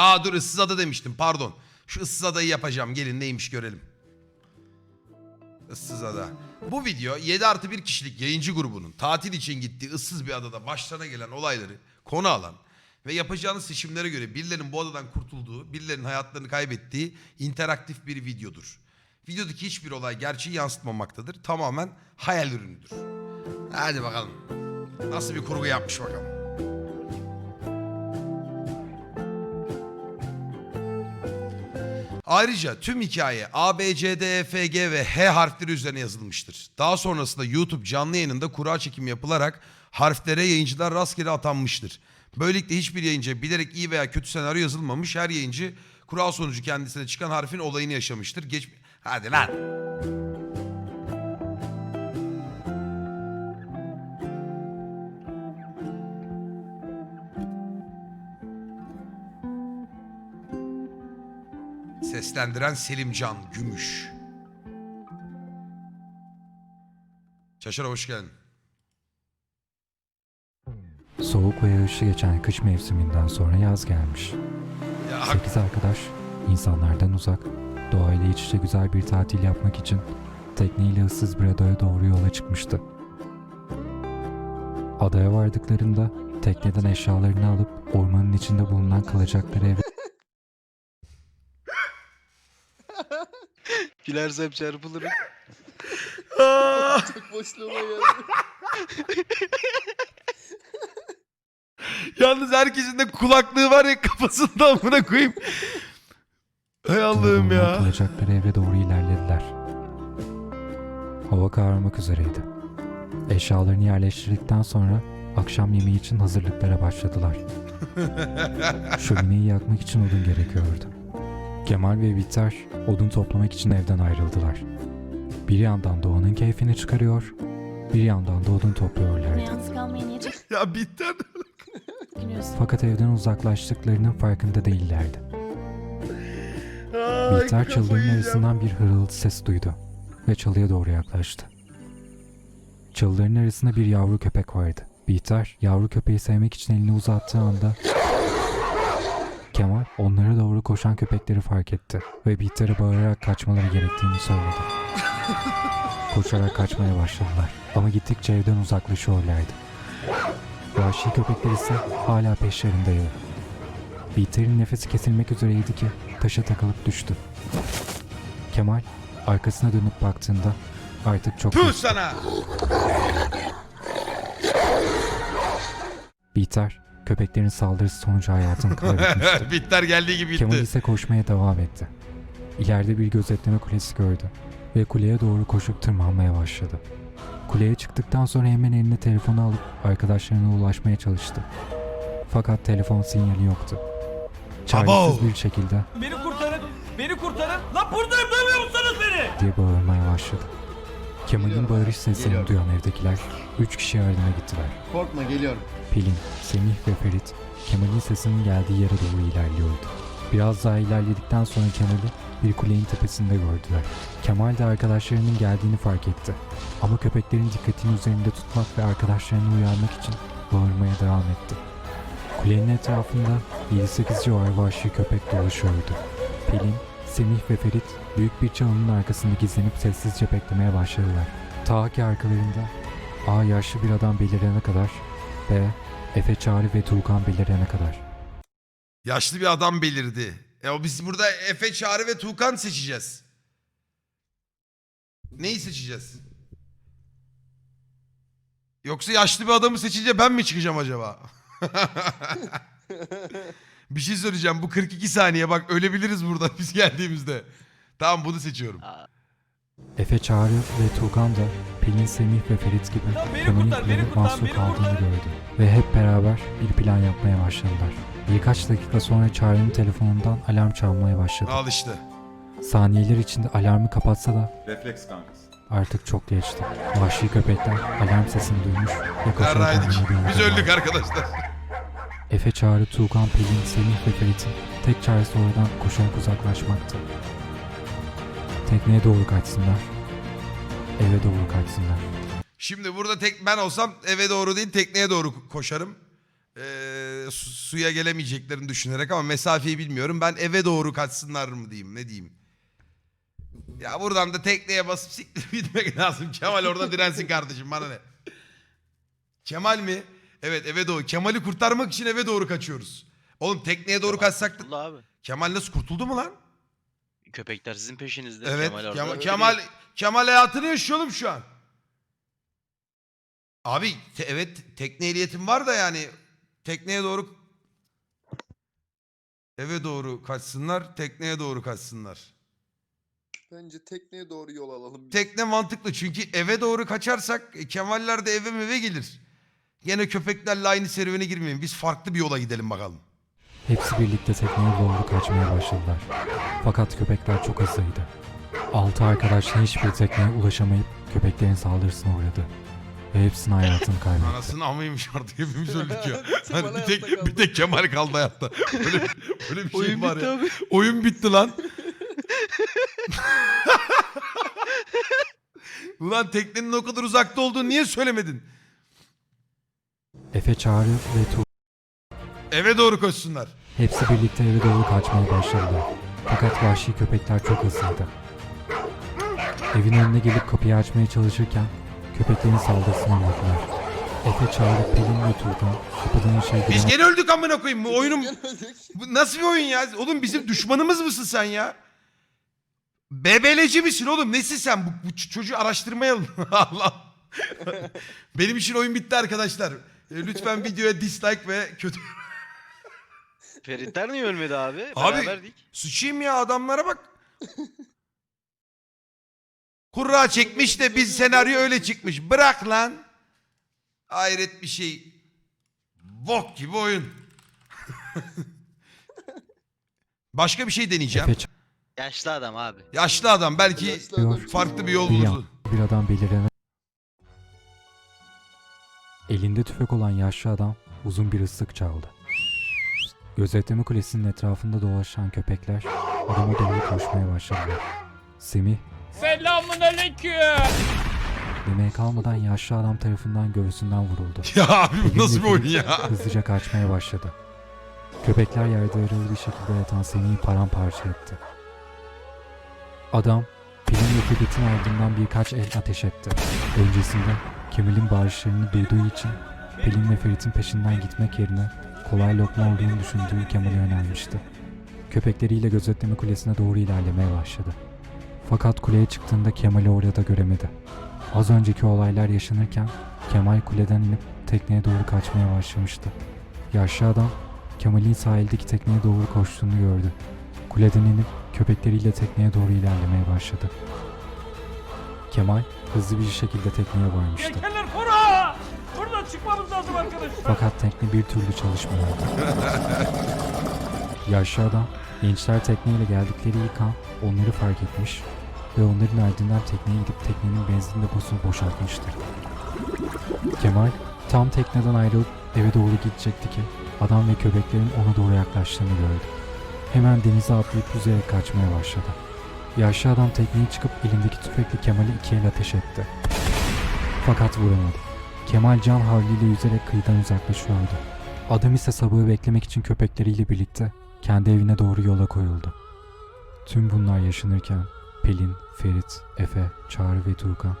Aa dur ıssız ada demiştim pardon. Şu ıssız adayı yapacağım gelin neymiş görelim. Issız ada. Bu video 7 artı 1 kişilik yayıncı grubunun tatil için gittiği ıssız bir adada başlarına gelen olayları konu alan ve yapacağınız seçimlere göre birilerinin bu adadan kurtulduğu, birilerinin hayatlarını kaybettiği interaktif bir videodur. Videodaki hiçbir olay gerçeği yansıtmamaktadır. Tamamen hayal ürünüdür. Hadi bakalım. Nasıl bir kurgu yapmış bakalım. Ayrıca tüm hikaye A, B, C, D, E, F, G ve H harfleri üzerine yazılmıştır. Daha sonrasında YouTube canlı yayınında kura çekim yapılarak harflere yayıncılar rastgele atanmıştır. Böylelikle hiçbir yayıncıya bilerek iyi veya kötü senaryo yazılmamış. Her yayıncı kural sonucu kendisine çıkan harfin olayını yaşamıştır. Geç... Hadi lan. Seslendiren Selimcan Gümüş. Şaşara hoş geldin. Soğuk ve yağışlı geçen kış mevsiminden sonra yaz gelmiş. Ya Sekiz arkadaş insanlardan uzak, doğayla iç içe güzel bir tatil yapmak için tekneyle ıssız bir adaya doğru yola çıkmıştı. Adaya vardıklarında tekneden eşyalarını alıp ormanın içinde bulunan kalacakları eve Gülersem çarpılırım. Çok boşluğuma geldi. Yalnız herkesin de kulaklığı var ya kafasında amına koyayım. Hay Allah'ım ya. kalacakları eve doğru ilerlediler. Hava kararmak üzereydi. Eşyalarını yerleştirdikten sonra akşam yemeği için hazırlıklara başladılar. Şömineyi yakmak için odun gerekiyordu. Kemal ve Biter odun toplamak için evden ayrıldılar. Bir yandan doğanın keyfini çıkarıyor, bir yandan da odun topluyorlardı. yalnız kalmaya niye Ya bitten. Fakat evden uzaklaştıklarının farkında değillerdi. Ay, kafayı çalıların yiyeceğim. arasından bir hırıltı ses duydu ve çalıya doğru yaklaştı. Çalıların arasında bir yavru köpek vardı. Bihter yavru köpeği sevmek için elini uzattığı anda Kemal onlara doğru koşan köpekleri fark etti ve Bihter'e bağırarak kaçmaları gerektiğini söyledi. Koşarak kaçmaya başladılar ama gittikçe evden uzaklaşıyorlardı. Vahşi köpekler ise hala peşlerindeydi. Bihter'in nefesi kesilmek üzereydi ki taşa takılıp düştü. Kemal arkasına dönüp baktığında artık çok Tüh sana. Bihter köpeklerin saldırısı sonucu hayatını kaybetmişti. Bitter geldiği gibi Kemal gitti. ise koşmaya devam etti. İleride bir gözetleme kulesi gördü ve kuleye doğru koşup tırmanmaya başladı. Kuleye çıktıktan sonra hemen eline telefonu alıp arkadaşlarına ulaşmaya çalıştı. Fakat telefon sinyali yoktu. Çaresiz bir şekilde Beni kurtarın! Beni kurtarın! Lan buradayım duymuyor musunuz beni? diye bağırmaya başladı. Kemal'in bağırış geliyorum. duyan evdekiler üç kişi yardıma gittiler. Korkma geliyorum. Pelin, Semih ve Ferit Kemal'in sesinin geldiği yere doğru ilerliyordu. Biraz daha ilerledikten sonra Kemal'i bir kulenin tepesinde gördüler. Kemal de arkadaşlarının geldiğini fark etti. Ama köpeklerin dikkatini üzerinde tutmak ve arkadaşlarını uyarmak için bağırmaya devam etti. Kulenin etrafında 7-8 civarı vahşi köpek dolaşıyordu. Pelin, Semih ve Ferit büyük bir çalının arkasında gizlenip sessizce beklemeye başladılar. Ta ki arkalarında A yaşlı bir adam belirene kadar B. Efe Çağrı ve Tuğkan belirene kadar. Yaşlı bir adam belirdi. E o biz burada Efe, Çağrı ve Tuğkan seçeceğiz. Neyi seçeceğiz? Yoksa yaşlı bir adamı seçince ben mi çıkacağım acaba? bir şey söyleyeceğim. Bu 42 saniye bak ölebiliriz burada biz geldiğimizde. Tamam bunu seçiyorum. Efe Çağrı ve Tuğkan da Pelin, Semih ve Ferit gibi kurtar, mahsur kaldığını gördü. Ve hep beraber bir plan yapmaya başladılar. Birkaç dakika sonra Çağrı'nın telefonundan alarm çalmaya başladı. Al işte. Saniyeler içinde alarmı kapatsa da Refleks kankası. artık çok geçti. Vahşi köpekler alarm sesini duymuş ve koşarak Yarraydık. döndüler. Biz öldük arkadaşlar. Efe Çağrı, Tuğkan, Pelin, Semih ve Ferit'in tek çaresi oradan koşarak uzaklaşmaktı. Tekneye doğru kaçsınlar. Eve doğru kaçsınlar. Şimdi burada tek ben olsam eve doğru değil tekneye doğru koşarım. Ee, su- suya gelemeyeceklerini düşünerek ama mesafeyi bilmiyorum. Ben eve doğru kaçsınlar mı diyeyim ne diyeyim. Ya buradan da tekneye basıp siktir gitmek lazım. Kemal orada dirensin kardeşim bana ne. Kemal mi? Evet eve doğru. Kemal'i kurtarmak için eve doğru kaçıyoruz. Oğlum tekneye doğru kaçsak da... Abi. Kemal nasıl kurtuldu mu lan? Köpekler sizin peşinizde. Evet. Kemal orada. Kemal, Kemal, Kemal hayatını yaşıyor oğlum şu an. Abi te- evet tekne ehliyetim var da yani tekneye doğru eve doğru kaçsınlar, tekneye doğru kaçsınlar. Bence tekneye doğru yol alalım. Tekne mantıklı çünkü eve doğru kaçarsak e, Kemaller de eve eve gelir. Gene köpeklerle aynı serüvene girmeyin. Biz farklı bir yola gidelim bakalım. Hepsi birlikte tekneye doğru kaçmaya başladılar. Fakat köpekler çok hızlıydı. Altı arkadaş da hiçbir tekneye ulaşamayıp köpeklerin saldırısına uğradı. Ve hepsinin hayatını kaybetti. Anasını amaymış artık hepimiz öldük ya. Hani bir tek, bir tek Kemal kaldı hayatta. Böyle, böyle bir şey Oyun var bitti ya. abi. Oyun bitti lan. Ulan teknenin o kadar uzakta olduğunu niye söylemedin? Efe, Çağrı ve Tu Eve doğru koşsunlar. Hepsi birlikte eve doğru kaçmaya başladılar. Fakat vahşi köpekler çok hızlıydı. Evin önüne gelip kapıyı açmaya çalışırken köpeklerin saldırısına uğradılar. Efe, Çağrı, Pelin ve Turkan kapıdan içeri Biz giren gene öldük amına koyayım. Bu öldük. bu nasıl bir oyun ya? Oğlum bizim düşmanımız mısın sen ya? Bebeleci misin oğlum? Nesin sen? Bu, bu çocuğu araştırmayalım. Allah. Benim için oyun bitti arkadaşlar. E, Lütfen videoya dislike ve kötü... Feritler niye ölmedi abi? Abi- Beraberdik. Sıçayım ya adamlara bak. Kurra çekmiş de biz senaryo öyle çıkmış. Bırak lan. Hayret bir şey. Bok gibi oyun. Başka bir şey deneyeceğim. Efe, Yaşlı adam abi. Yaşlı adam belki Yaşlı adam. farklı bir yol Bir bulurdu. bir adam belirene... Elinde tüfek olan yaşlı adam uzun bir ıslık çaldı. Gözetleme kulesinin etrafında dolaşan köpekler adama doğru koşmaya başladılar. Semih Selamun aleyküm. demeye kalmadan yaşlı adam tarafından göğsünden vuruldu. Ya abi bu nasıl bir oyun ya? Hızlıca kaçmaya başladı. Köpekler yerde yaralı bir şekilde yatan Semih'i paramparça etti. Adam, Pelin ve Ferit'in ardından birkaç el ateş etti. Öncesinde Kemal'in bağırışlarını duyduğu için Pelin ve Ferit'in peşinden gitmek yerine kolay lokma olduğunu düşündüğü Kemal'e yönelmişti. Köpekleriyle gözetleme kulesine doğru ilerlemeye başladı. Fakat kuleye çıktığında Kemal'i orada göremedi. Az önceki olaylar yaşanırken Kemal kuleden inip tekneye doğru kaçmaya başlamıştı. Yaşlı adam Kemal'in sahildeki tekneye doğru koştuğunu gördü. Kuleden inip köpekleriyle tekneye doğru ilerlemeye başladı. Kemal hızlı bir şekilde tekneye varmıştı. Çıkmamız lazım arkadaşlar. Fakat tekne bir türlü çalışmıyordu. Yaşlı adam gençler tekneyle geldikleri ilk an onları fark etmiş ve onların ardından tekneye gidip teknenin benzin deposunu boşaltmıştı. Kemal tam tekneden ayrılıp eve doğru gidecekti ki adam ve köpeklerin ona doğru yaklaştığını gördü. Hemen denize atlayıp yüzerek kaçmaya başladı. Yaşlı adam tekneye çıkıp elindeki tüfekle Kemal'i iki el ateş etti. Fakat vuramadı. Kemal can havliyle yüzerek kıyıdan uzaklaşıyordu. Adam ise sabahı beklemek için köpekleriyle birlikte kendi evine doğru yola koyuldu. Tüm bunlar yaşanırken Pelin, Ferit, Efe, Çağrı ve Tuğkan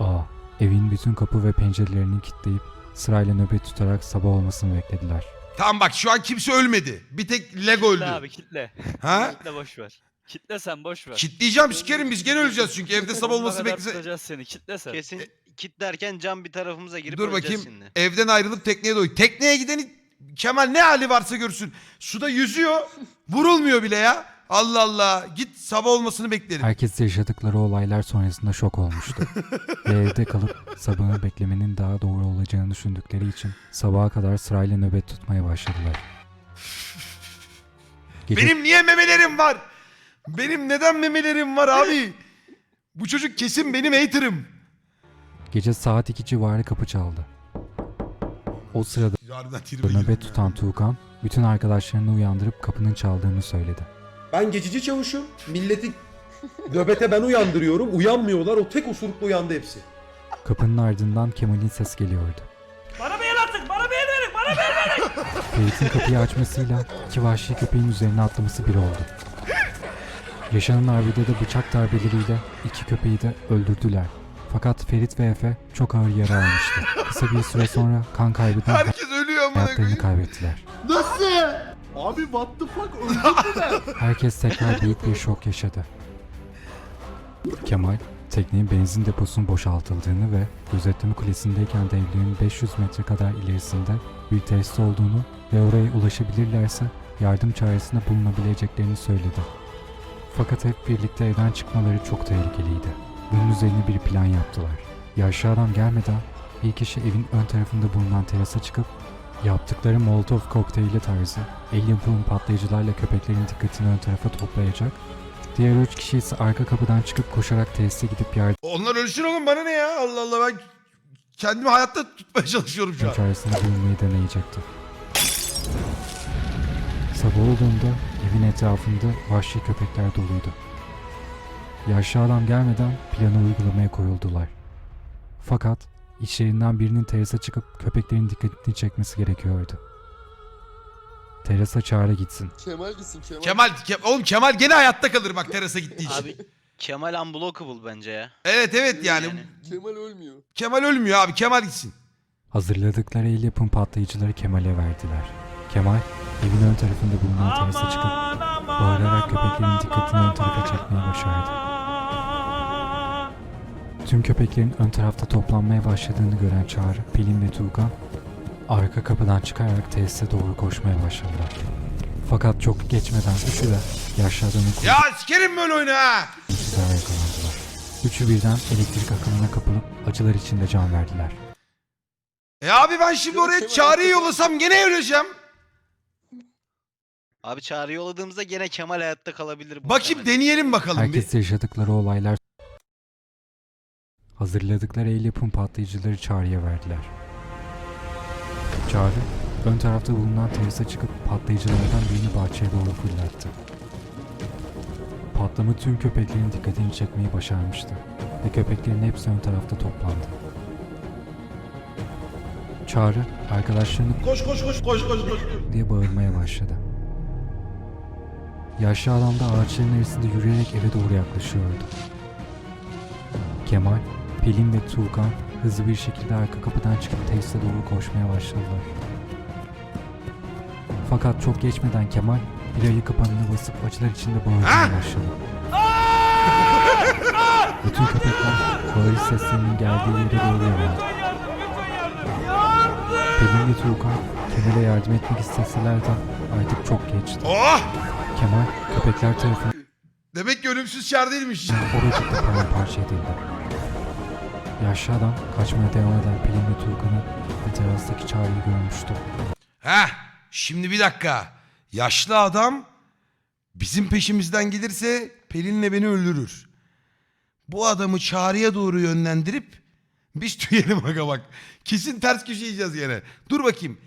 A. Evin bütün kapı ve pencerelerini kilitleyip sırayla nöbet tutarak sabah olmasını beklediler. Tamam bak şu an kimse ölmedi. Bir tek Lego öldü. Kitle abi kitle. Ha? Kitle boş ver. Kitle sen boş ver. Kitleyeceğim sikerim biz gene öleceğiz çünkü evde sabah olması beklese. tutacağız seni kitle sen. Kesin kitlerken cam bir tarafımıza girip Dur öleceğiz bakayım. şimdi. Evden ayrılıp tekneye doğru. Tekneye gideni Kemal ne hali varsa görsün. Suda yüzüyor. Vurulmuyor bile ya. Allah Allah. Git sabah olmasını beklerim. Herkes yaşadıkları olaylar sonrasında şok olmuştu. ve evde kalıp sabahı beklemenin daha doğru olacağını düşündükleri için sabaha kadar sırayla nöbet tutmaya başladılar. Gece Benim niye memelerim var? Benim neden memelerim var abi? Bu çocuk kesin benim haterım. Gece saat 2 civarı kapı çaldı. O sırada nöbet tutan Tuğkan, bütün arkadaşlarını uyandırıp kapının çaldığını söyledi. Ben geçici çavuşum. Milleti nöbete ben uyandırıyorum. Uyanmıyorlar. O tek osurukla uyandı hepsi. Kapının ardından Kemal'in ses geliyordu. Bana bir el atın. Bana bir el verin. Bana bir el verin. Ferit'in kapıyı açmasıyla iki vahşi köpeğin üzerine atlaması bir oldu. Yaşanan arbede de bıçak darbeleriyle iki köpeği de öldürdüler. Fakat Ferit ve Efe çok ağır yara almıştı. Kısa bir süre sonra kan kaybeden Herkes ölüyor amına hayatlarını koyayım. kaybettiler. Nasıl? Abi what the fuck mü ben? Herkes tekrar büyük bir şok yaşadı. Kemal, teknenin benzin deposunun boşaltıldığını ve gözetleme kulesindeyken devlerin 500 metre kadar ilerisinde bir tesis olduğunu ve oraya ulaşabilirlerse yardım çaresinde bulunabileceklerini söyledi. Fakat hep birlikte evden çıkmaları çok tehlikeliydi. Bunun üzerine bir plan yaptılar. Yaşlı adam gelmeden bir kişi evin ön tarafında bulunan terasa çıkıp yaptıkları Molotov kokteyli tarzı el yapımı patlayıcılarla köpeklerin dikkatini ön tarafa toplayacak. Diğer üç kişi ise arka kapıdan çıkıp koşarak tesise gidip yardım Onlar ölsün oğlum bana ne ya? Allah Allah ben kendimi hayatta tutmaya çalışıyorum şu an. çaresinde bulunmayı deneyecekti. Sabah olduğunda evin etrafında vahşi köpekler doluydu. Yaşlı adam gelmeden planı uygulamaya koyuldular. Fakat içlerinden birinin terasa çıkıp köpeklerin dikkatini çekmesi gerekiyordu. Terasa çağrı gitsin. Kemal gitsin Kemal. Kemal, Ke- oğlum Kemal gene hayatta kalır bak terasa gittiği için. Abi Kemal unblockable bence ya. Evet evet yani. Yani. Kemal ölmüyor. Kemal ölmüyor abi Kemal gitsin. Hazırladıkları el yapım patlayıcıları Kemal'e verdiler. Kemal, evin ön tarafında bulunan terasa çıkıp bağırarak köpeklerin dikkatini ön tarafa çekmeyi başardı. Tüm köpeklerin ön tarafta toplanmaya başladığını gören Çağrı, Pelin ve Tuğkan arka kapıdan çıkarak tesise doğru koşmaya başladılar. Fakat çok geçmeden üçü de yaşlı adamın Ya sikerim böyle oyunu ha. kurtuluşuna yakalandılar. Üçü birden elektrik akımına kapılıp acılar içinde can verdiler. E abi ben şimdi Ya oraya çağrıyı yollasam gene öleceğim. Abi çağrı yolladığımızda gene Kemal hayatta kalabilir. Bakayım muhtemelen. deneyelim bakalım bir. Herkes yaşadıkları olaylar hazırladıkları el yapım patlayıcıları Çağrı'ya verdiler. Çağrı, ön tarafta bulunan terasa çıkıp patlayıcılardan birini bahçeye doğru fırlattı. Patlama tüm köpeklerin dikkatini çekmeyi başarmıştı ve köpeklerin hepsi ön tarafta toplandı. Çağrı, arkadaşlarını Koş koş koş koş koş koş. diye bağırmaya başladı. Yaşlı adam da ağaçların arasında yürüyerek eve doğru yaklaşıyordu. Kemal, Pelin ve Tuğkan hızlı bir şekilde arka kapıdan çıkıp tesise doğru koşmaya başladılar. Fakat çok geçmeden Kemal bir ayı kapanına basıp acılar içinde bağırmaya başladı. Bütün köpekler bağırış seslerinin geldiği yere doğru yöneldi. Pelin ve Tuğkan Kemal'e yardım etmek isteseler de artık çok geçti. Oh! Kemal köpekler tarafından Demek ki ölümsüz çağrı değilmiş. oracıkta paramparça edildi. Yaşlı adam kaçmaya devam eden Pelin ve Tuğkan'ı ve terastaki çağrıyı görmüştü. Heh şimdi bir dakika. Yaşlı adam bizim peşimizden gelirse Pelin'le beni öldürür. Bu adamı çağrıya doğru yönlendirip biz tüyelim aga bak. Kesin ters köşe yiyeceğiz gene. Dur bakayım.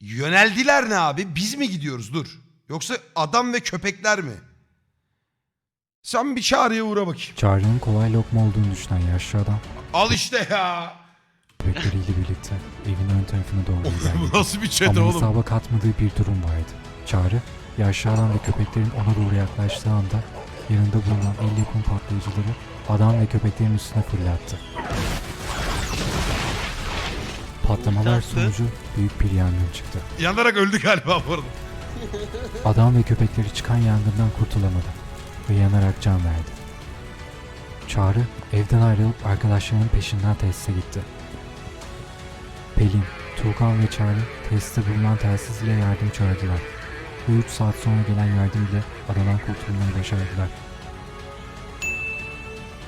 Yöneldiler ne abi? Biz mi gidiyoruz? Dur. Yoksa adam ve köpekler mi? Sen bir çağrıya uğra bakayım. Çağrı'nın kolay lokma olduğunu düşünen yaşlı adam Al işte ya. köpekleriyle birlikte evin ön tarafına doğru ilerledi. Bu nasıl bir çete Ama oğlum? hesaba katmadığı bir durum vardı. Çağrı, yaşlı adam ve köpeklerin ona doğru yaklaştığı anda yanında bulunan el yapım patlayıcıları adam ve köpeklerin üstüne fırlattı. Patlamalar sonucu büyük bir yangın çıktı. Yanarak öldü galiba bu arada. Adam ve köpekleri çıkan yangından kurtulamadı ve yanarak can verdi. Çağrı evden ayrılıp arkadaşlarının peşinden tesise gitti. Pelin, Tuğkan ve Çağrı tesiste bulunan telsiz ile yardım çağırdılar. Ve 3 saat sonra gelen yardım ile adadan kurtulmayı başardılar.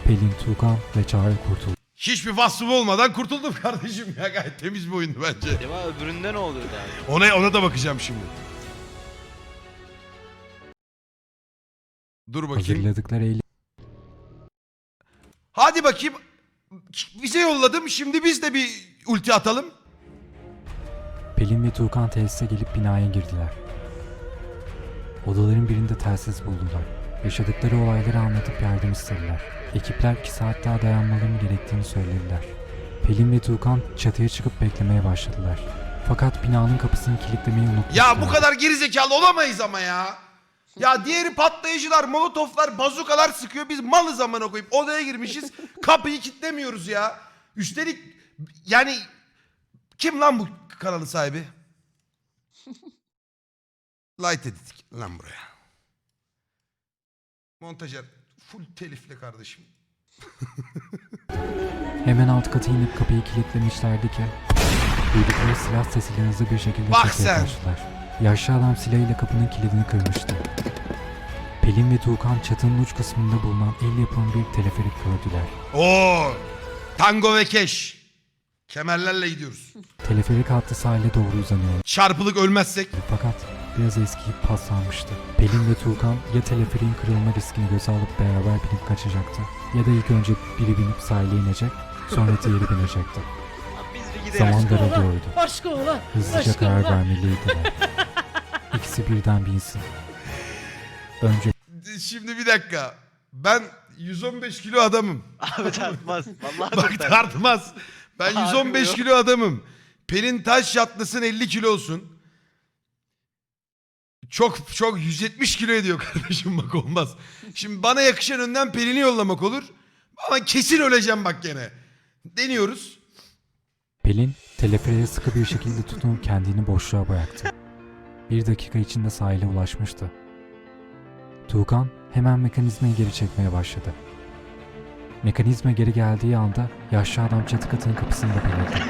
Pelin, Tuğkan ve Çağrı kurtuldu. Hiçbir vasfım olmadan kurtuldum kardeşim ya. Gayet temiz bir oyundu bence. Acaba öbüründe ne oluyordu abi? Ona, ona da bakacağım şimdi. Dur bakayım. Hazırladıkları el Hadi bakayım. Bize yolladım. Şimdi biz de bir ulti atalım. Pelin ve Tuğkan tesise gelip binaya girdiler. Odaların birinde telsiz buldular. Yaşadıkları olayları anlatıp yardım istediler. Ekipler 2 saat daha dayanmalarının gerektiğini söylediler. Pelin ve Tuğkan çatıya çıkıp beklemeye başladılar. Fakat binanın kapısını kilitlemeyi unutmuşlar. Ya bu kadar gerizekalı olamayız ama ya. Ya diğeri patlayıcılar, molotoflar, bazukalar sıkıyor. Biz malı zamana koyup odaya girmişiz. Kapıyı kilitlemiyoruz ya. Üstelik yani kim lan bu kanalın sahibi? Light edittik lan buraya. Montajer full telifle kardeşim. Hemen alt kata inip kapıyı kilitlemişlerdi ki duydukları silah sesiyle hızlı bir şekilde Bak çekmeye sen! başladılar. Yaşlı adam silahıyla kapının kilidini kırmıştı. Pelin ve Tuğkan çatının uç kısmında bulunan el yapımı bir teleferik gördüler. Oo! Tango ve keş. Kemerlerle gidiyoruz. Teleferik hattı sahile doğru uzanıyor. Çarpılık ölmezsek. Fakat biraz eskiyip paslanmıştı. Pelin ve Tuğkan ya teleferiğin kırılma riskini göze alıp beraber binip kaçacaktı ya da ilk önce biri binip sahile inecek sonra diğeri binecekti. Zaman daralıyordu. Aşkı ulan. Hızlıca karar vermeliydiler. İkisi birden binsin. Önce Şimdi bir dakika. Ben 115 kilo adamım. Abi tartmaz. Vallahi Bak tartmaz. Ben Harbi 115 mi? kilo adamım. Pelin taş yatlasın 50 kilo olsun. Çok çok 170 kilo ediyor kardeşim bak olmaz. Şimdi bana yakışan önden Pelin'i yollamak olur. Ama kesin öleceğim bak gene. Deniyoruz. Pelin teleferiğe sıkı bir şekilde tutunup kendini boşluğa bıraktı. Bir dakika içinde sahile ulaşmıştı. Tuğkan hemen mekanizmayı geri çekmeye başladı. Mekanizma geri geldiği anda yaşlı adam çatı katının kapısında belirdi.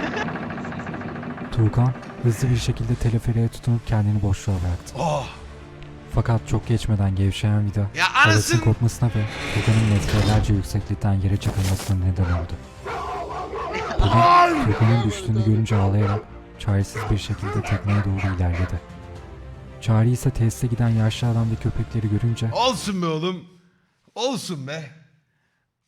Tuğkan hızlı bir şekilde teleferiğe tutunup kendini boşluğa bıraktı. Oh. Fakat çok geçmeden gevşeyen vida Ya kopmasına ve Tuğkan'ın metrelerce yükseklikten yere çakılmasına neden oldu. Pelin Tuğkan'ın düştüğünü görünce ağlayarak çaresiz bir şekilde tekneye doğru ilerledi. Çağrı ise tesise giden yaşlı adam ve köpekleri görünce Olsun be oğlum. Olsun be.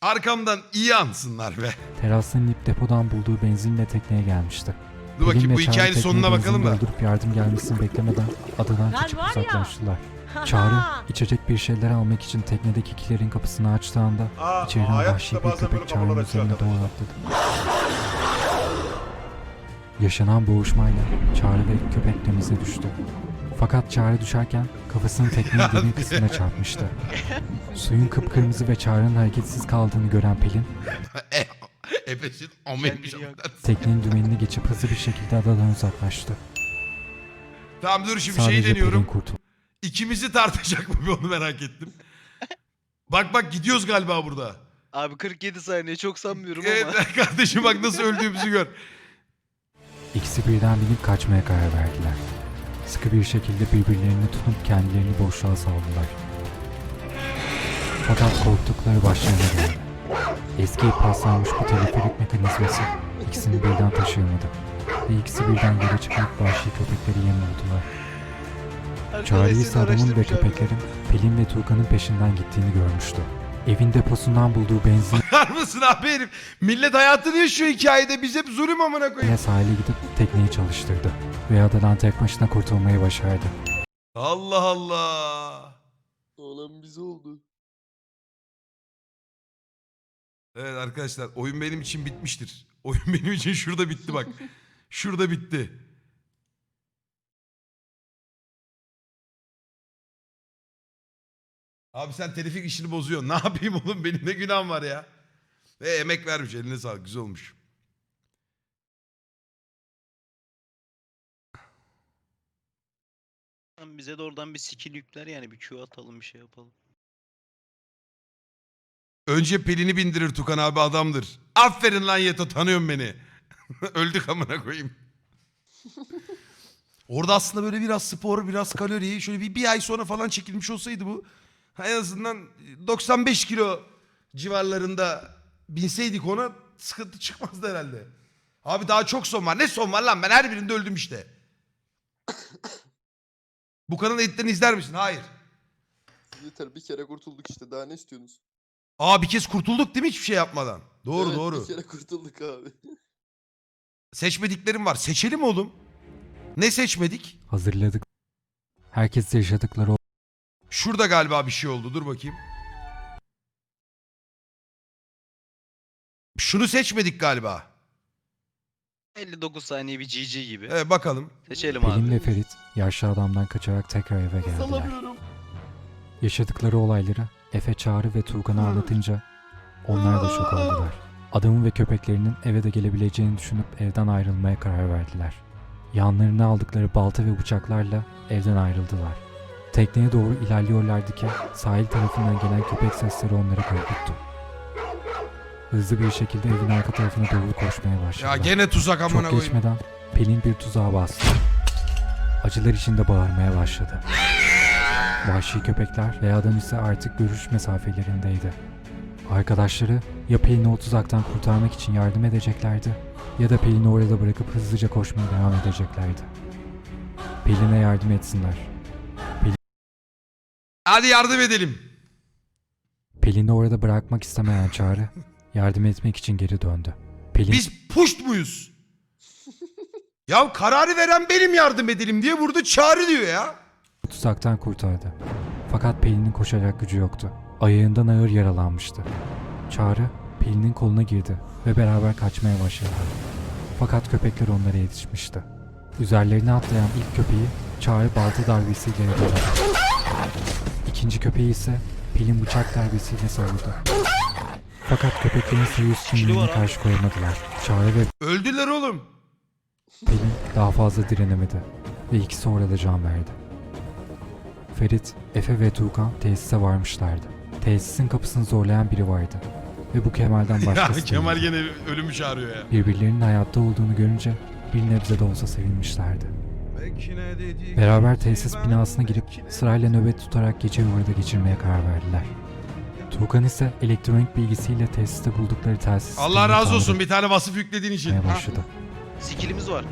Arkamdan iyi ansınlar be. terastan inip depodan bulduğu benzinle tekneye gelmişti. Dur bakayım Pelin bu Çağrı hikayenin sonuna bakalım da. Doldurup yardım gelmesini beklemeden adadan Lan kaçıp var ya. uzaklaştılar. Çağrı içecek bir şeyler almak için teknedekilerin kapısını açtığı anda Aa, içeriden hayatta vahşi bir bazen böyle köpek Çağrı'nın açıyor üzerine doğru atladı. Yaşanan boğuşmayla Çağrı ve köpek denize düştü. Fakat Çağrı düşerken kafasını teknenin derin kısmına çarpmıştı. Suyun kıpkırmızı ve Çağrı'nın hareketsiz kaldığını gören Pelin, E, Efes'in ameymiş. Teknenin dümenini geçip hızlı bir şekilde adadan uzaklaştı. Tamam dur şimdi şey Sadece Pelin deniyorum. kurtuldu. İkimizi tartacak mı bir onu merak ettim. bak bak gidiyoruz galiba burada. Abi 47 saniye çok sanmıyorum Evet ama. kardeşim bak nasıl öldüğümüzü gör. İkisi birden binip kaçmaya karar verdiler. Sıkı bir şekilde birbirlerini tutup kendilerini boşluğa saldılar. Fakat korktukları başlarına geldi. Eski paslanmış bu teleferik mekanizması ikisini birden taşıyamadı. Ve ikisi birden yere çıkıp vahşi köpekleri yem oldular. Çağrı ise adamın ve köpeklerin Pelin ve Tuğkan'ın peşinden gittiğini görmüştü. Evin deposundan bulduğu benzin Bakar mısın abi herif? Millet hayatını yaşıyor hikayede. Biz hep zulüm amına koyayım. ile sahile gidip tekneyi çalıştırdı. Ve adadan tek başına kurtulmayı başardı. Allah Allah. Olan bize oldu. Evet arkadaşlar oyun benim için bitmiştir. Oyun benim için şurada bitti bak. Şurada bitti. Abi sen telifik işini bozuyorsun. Ne yapayım oğlum benim ne günahım var ya. Ve emek vermiş eline sağlık güzel olmuş. Bize de oradan bir skill yükler yani bir Q atalım bir şey yapalım. Önce Pelin'i bindirir Tukan abi adamdır. Aferin lan Yeto tanıyorum beni. Öldük amına koyayım. Orada aslında böyle biraz spor, biraz kalori, şöyle bir, bir ay sonra falan çekilmiş olsaydı bu. En azından 95 kilo civarlarında binseydik ona sıkıntı çıkmazdı herhalde. Abi daha çok son var. Ne son var lan? Ben her birinde öldüm işte. bu kanalın editlerini izler misin? Hayır. Yeter bir kere kurtulduk işte daha ne istiyorsunuz? Aa bir kez kurtulduk değil mi hiçbir şey yapmadan? Doğru Evet, doğru. Bir kere kurtulduk abi. Seçmediklerim var. Seçelim oğlum. Ne seçmedik? Hazırladık. Herkes yaşadıkları o Şurada galiba bir şey oldu. Dur bakayım. Şunu seçmedik galiba. 59 saniye bir GG gibi. Evet bakalım. Seçelim Pelin abi. ve Ferit yaşlı adamdan kaçarak tekrar eve geldiler. Salamıyorum. Yaşadıkları olayları Efe, Çağrı ve Tuğkan'a anlatınca onlar da şok oldular. Adamın ve köpeklerinin eve de gelebileceğini düşünüp evden ayrılmaya karar verdiler. Yanlarına aldıkları balta ve bıçaklarla evden ayrıldılar. Tekneye doğru ilerliyorlardı ki sahil tarafından gelen köpek sesleri onları korkuttu. Hızlı bir şekilde evin arka tarafına doğru koşmaya başladılar. Ya gene tuzak amına Çok koyayım. geçmeden Pelin bir tuzağa bastı. Acılar içinde bağırmaya başladı. Vahşi köpekler ve adam ise artık görüş mesafelerindeydi. Arkadaşları ya Pelin'i o tuzaktan kurtarmak için yardım edeceklerdi ya da Pelin'i orada bırakıp hızlıca koşmaya devam edeceklerdi. Pelin'e yardım etsinler. Hadi yardım edelim. Pelin'i orada bırakmak istemeyen Çağrı yardım etmek için geri döndü. Pelin Biz puşt muyuz? ya kararı veren benim yardım edelim diye vurdu çağrı diyor ya. tuzaktan kurtardı. Fakat Pelin'in koşacak gücü yoktu. Ayağından ağır yaralanmıştı. Çağrı Pelin'in koluna girdi ve beraber kaçmaya başladılar. Fakat köpekler onlara yetişmişti. Üzerlerine atlayan ilk köpeği Çağrı balta darbesiyle yakaladı. İkinci köpeği ise Pelin bıçak darbesiyle savurdu. Fakat köpeklerin sayı üstünlüğüne karşı koyamadılar. Çağrı ve Öldüler oğlum. Pelin daha fazla direnemedi ve ikisi orada can verdi. Ferit, Efe ve Tuğkan tesise varmışlardı. Tesisin kapısını zorlayan biri vardı. Ve bu Kemal'den Ya başkası Kemal değildi. gene ölümü çağırıyor ya. Birbirlerinin hayatta olduğunu görünce bir nebze de olsa sevinmişlerdi. Beraber tesis binasına girip sırayla nöbet tutarak geceyi orada geçirmeye karar verdiler. Tuğkan ise elektronik bilgisiyle tesiste buldukları telsiz Allah razı olsun bir tane vasıf yüklediğin için. başladı. Skillimiz var.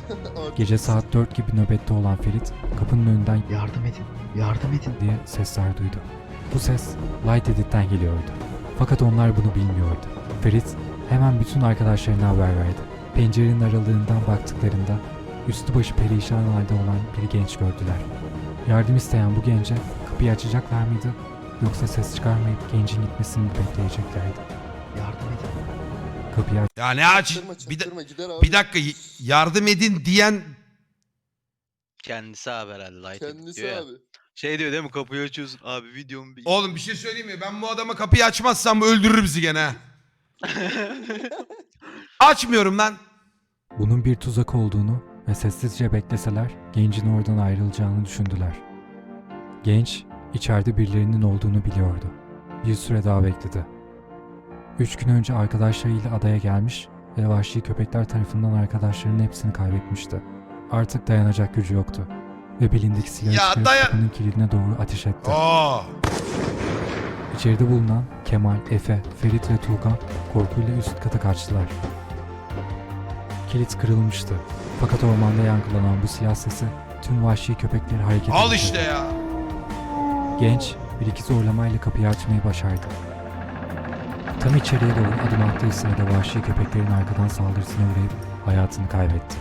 Gece saat 4 gibi nöbette olan Ferit kapının önünden Yardım edin, yardım edin. diye sesler duydu. Bu ses Light Edit'ten geliyordu. Fakat onlar bunu bilmiyordu. Ferit hemen bütün arkadaşlarına haber verdi. Pencerenin aralığından baktıklarında üstü başı perişan halde olan bir genç gördüler. Yardım isteyen bu gence kapıyı açacaklar mıydı yoksa ses çıkarmayıp gencin gitmesini bekleyeceklerdi? Yardım edin. Kapıyı aç- Ya ne aç? Çaktırma Bir, da- bir dakika y- yardım edin diyen Kendisi abi herhalde light edit Kendisi diyor ya. abi. Şey diyor değil mi kapıyı açıyorsun abi videomu bir... Oğlum bir şey söyleyeyim mi? Ben bu adama kapıyı açmazsam bu öldürür bizi gene. ha. Açmıyorum lan. Bunun bir tuzak olduğunu ve sessizce bekleseler gencin oradan ayrılacağını düşündüler. Genç içeride birilerinin olduğunu biliyordu. Bir süre daha bekledi. Üç gün önce arkadaşlarıyla adaya gelmiş ve vahşi köpekler tarafından arkadaşlarının hepsini kaybetmişti. Artık dayanacak gücü yoktu ve belindeki silahı çıkarıp dayan- kapının kilidine doğru ateş etti. Aa. İçeride bulunan Kemal, Efe, Ferit ve Tuğkan korkuyla üst kata kaçtılar. Kilit kırılmıştı. Fakat ormanda yankılanan bu silah sesi tüm vahşi köpekleri hareket Al işte ya. Genç bir iki zorlamayla kapıyı açmayı başardı. Tam içeriye doğru adım attığı sırada vahşi köpeklerin arkadan saldırısına uğrayıp hayatını kaybetti.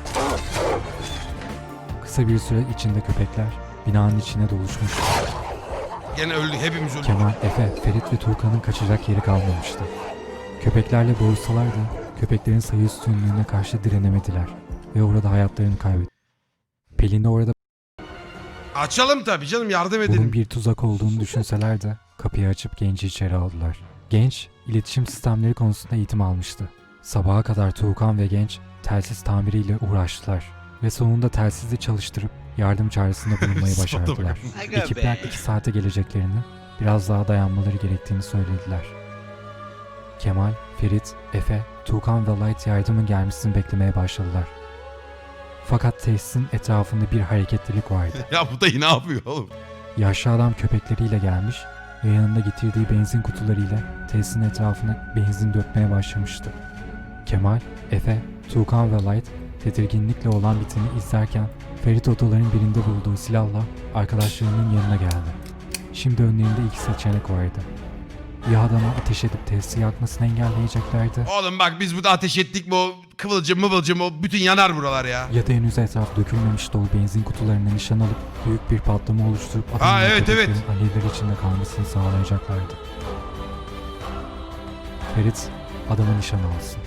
Kısa bir süre içinde köpekler binanın içine doluşmuştu. Gene öldü. Hepimiz öldük. Kemal, Efe, Ferit ve Tuğkan'ın kaçacak yeri kalmamıştı. Köpeklerle boğuşsalar da köpeklerin sayı üstünlüğüne karşı direnemediler ve orada hayatlarını kaybetti. Pelin de orada Açalım tabii canım yardım bunun edelim. bir tuzak olduğunu düşünseler de kapıyı açıp genci içeri aldılar. Genç, iletişim sistemleri konusunda eğitim almıştı. Sabaha kadar Tuğkan ve genç telsiz tamiriyle uğraştılar ve sonunda telsizi çalıştırıp yardım çağrısında bulunmayı başardılar. Aga Ekipler be. 2 saate geleceklerini, biraz daha dayanmaları gerektiğini söylediler. Kemal, Ferit, Efe, Tuğkan ve Light yardımın gelmesini beklemeye başladılar. Fakat tesisin etrafında bir hareketlilik vardı. Ya bu dayı ne yapıyor oğlum? Yaşlı adam köpekleriyle gelmiş ve yanında getirdiği benzin kutularıyla tesisin etrafına benzin dökmeye başlamıştı. Kemal, Efe, Tuğkan ve Light tedirginlikle olan biteni izlerken Ferit odaların birinde bulduğu silahla arkadaşlarının yanına geldi. Şimdi önlerinde iki seçenek vardı. Ya adama ateş edip tesisi yakmasını engelleyeceklerdi Oğlum bak biz burada ateş ettik mi o kıvılcım mıvılcım o bütün yanar buralar ya. ya da henüz etraf dökülmemiş dolu benzin kutularına nişan alıp büyük bir patlama oluşturup adamın evet, evet. alevler içinde kalmasını sağlayacaklardı. Ferit adama nişan alsın.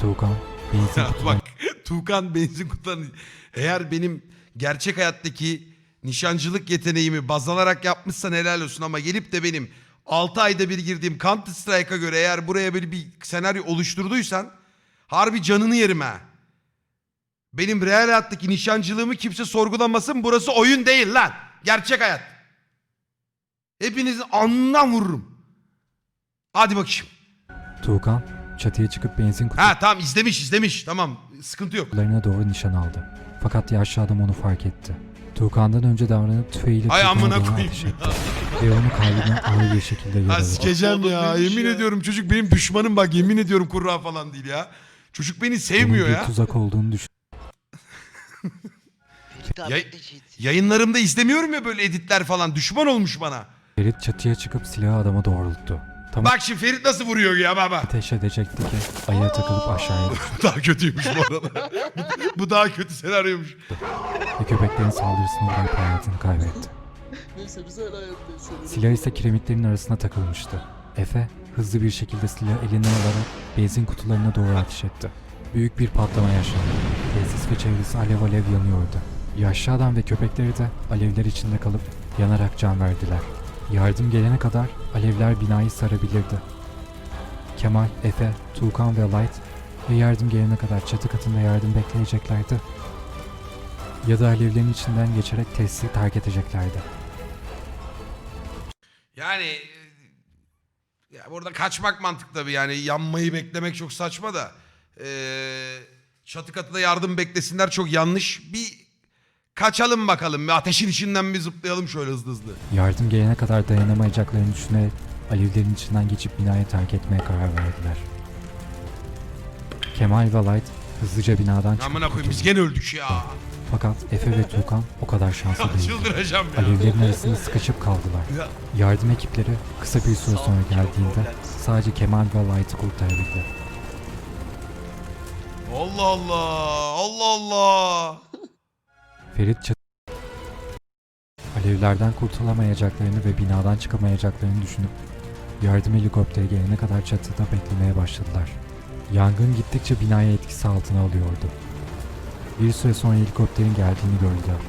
Tuğkan benzin Ya kutularına bak Tuğkan benzin kutularını eğer benim gerçek hayattaki nişancılık yeteneğimi baz alarak yapmışsan helal olsun ama gelip de benim 6 ayda bir girdiğim Counter Strike'a göre eğer buraya böyle bir senaryo oluşturduysan harbi canını yerim ha. Benim real hayattaki nişancılığımı kimse sorgulamasın burası oyun değil lan. Gerçek hayat. Hepinizin alnından vururum. Hadi bakayım. Tuğkan çatıya çıkıp benzin Ha tamam izlemiş izlemiş tamam sıkıntı yok. kutularına doğru nişan aldı. Fakat yaşlı adam onu fark etti. Tuğkan'dan önce davranıp tüfeğiyle Ay Tuğkan'a amına doğru koyayım ateş ya. etti. Ve onu kalbine ağır bir şekilde Ha yaraladı. sikeceğim ya. Neymiş Yemin ya? ediyorum çocuk benim düşmanım bak yemin ediyorum kurra falan değil ya. Çocuk beni Bunun sevmiyor bir ya. tuzak olduğunu düşün. Ferit abi Yay- ne Yayınlarımda izlemiyorum ya böyle editler falan. Düşman olmuş bana. Ferit çatıya çıkıp silahı adama doğrulttu. Tam Bak şimdi Ferit nasıl vuruyor ya baba. ateş edecekti ki ayağa takılıp aşağıya düştü daha kötüymüş bu arada. bu, bu daha kötü senaryoymuş. ve köpeklerin saldırısına uğrayıp hayatını kaybetti. Neyse biz hala hayattayız. yok. Silah ise kiremitlerin arasına takılmıştı. Efe hızlı bir şekilde silahı eline alarak benzin kutularına doğru ateş etti. Büyük bir patlama yaşandı. Tesis ve çevresi alev alev yanıyordu. Yaşlı adam ve köpekleri de alevler içinde kalıp yanarak can verdiler. Yardım gelene kadar alevler binayı sarabilirdi. Kemal, Efe, Tuğkan ve Light ve yardım gelene kadar çatı katında yardım bekleyeceklerdi. Ya da alevlerin içinden geçerek tesisi terk edeceklerdi. Yani e, ya burada kaçmak mantıklı tabii yani yanmayı beklemek çok saçma da Ee, çatı katında yardım beklesinler çok yanlış. Bir kaçalım bakalım bir ateşin içinden bir zıplayalım şöyle hızlı hızlı. Yardım gelene kadar dayanamayacaklarını düşünerek alevlerin içinden geçip binayı terk etmeye karar verdiler. Kemal ve Light hızlıca binadan çıkıp Amına koyayım biz gene öldük ya. Fakat Efe ve Tuğkan o kadar şanslı değildi. Çıldıracağım ya. Alevlerin arasında sıkışıp kaldılar. Ya. Yardım ekipleri kısa bir süre sonra geldiğinde sadece Kemal ve Light'ı kurtarabildi. Allah Allah. Allah Allah. Ferit çat- Alevlerden kurtulamayacaklarını ve binadan çıkamayacaklarını düşünüp yardım helikopteri gelene kadar çatıda beklemeye başladılar. Yangın gittikçe binayı etkisi altına alıyordu. Bir süre sonra helikopterin geldiğini gördüler.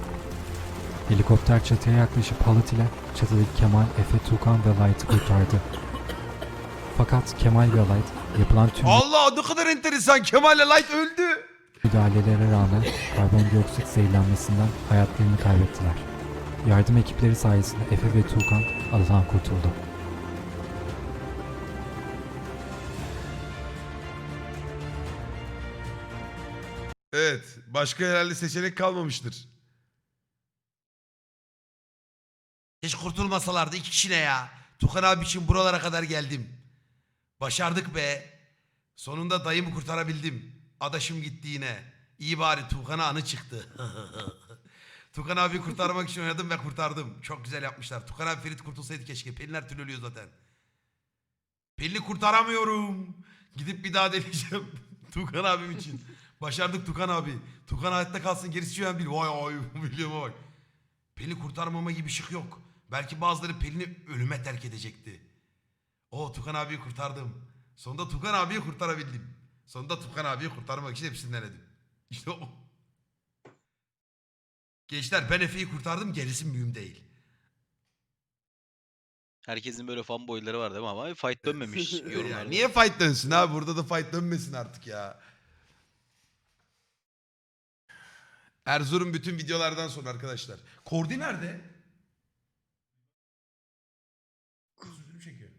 Helikopter çatıya yaklaşıp halat ile çatıdaki Kemal, Efe, Tukan ve Light'ı kurtardı. Fakat Kemal ve Light yapılan tüm Allah ne kadar enteresan. Kemal Light öldü. müdahalelere rağmen karbondioksit zehirlenmesinden hayatlarını kaybettiler. Yardım ekipleri sayesinde Efe ve Tuğkan adadan kurtuldu. Başka herhalde seçenek kalmamıştır. Hiç kurtulmasalardı iki kişi ne ya? Tukan abi için buralara kadar geldim. Başardık be. Sonunda dayımı kurtarabildim. Adaşım gitti yine. İyi bari Tukan'a anı çıktı. Tukan abi kurtarmak için oynadım ve kurtardım. Çok güzel yapmışlar. Tukan abi Ferit kurtulsaydı keşke. Pelin her zaten. Pelin'i kurtaramıyorum. Gidip bir daha deneyeceğim. Tukan abim için. Başardık Tukan abi. Tukan hayatta kalsın gerisi an bil. Vay vay biliyorum bak. Pelin'i kurtarmama gibi şık yok. Belki bazıları Pelin'i ölüme terk edecekti. O Tukan abiyi kurtardım. Sonunda Tukan abiyi kurtarabildim. Sonunda Tukan abiyi kurtarmak için hepsini denedim. İşte o. Gençler ben Efe'yi kurtardım gerisi mühim değil. Herkesin böyle fanboyları var değil mi ama fight dönmemiş yorumlarda. niye fight dönsün abi? Burada da fight dönmesin artık ya. Erzurum bütün videolardan sonra arkadaşlar. Kordi nerede? Üzüntüm çekiyor.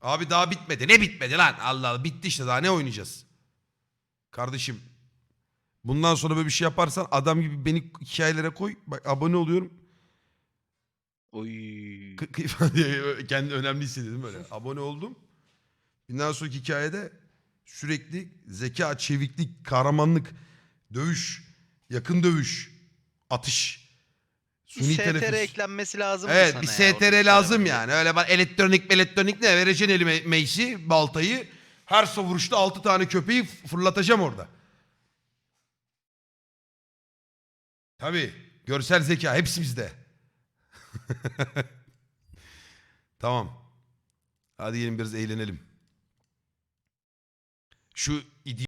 Abi daha bitmedi. Ne bitmedi lan? Allah Allah bitti işte daha ne oynayacağız? Kardeşim bundan sonra böyle bir şey yaparsan adam gibi beni hikayelere koy. Bak abone oluyorum. Oy. Diye kendi önemli hissediyorum böyle. Abone oldum. Bundan sonraki hikayede sürekli zeka, çeviklik, kahramanlık, dövüş, yakın dövüş, atış. Bir Suni STR teneffüs. eklenmesi lazım Evet bir STR lazım bir yani. Öyle bak elektronik elektronik ne vereceksin elime meysi, baltayı. Her savuruşta altı tane köpeği fırlatacağım orada. Tabii. Görsel zeka hepsi bizde. tamam. Hadi gelin biraz eğlenelim. Şu idi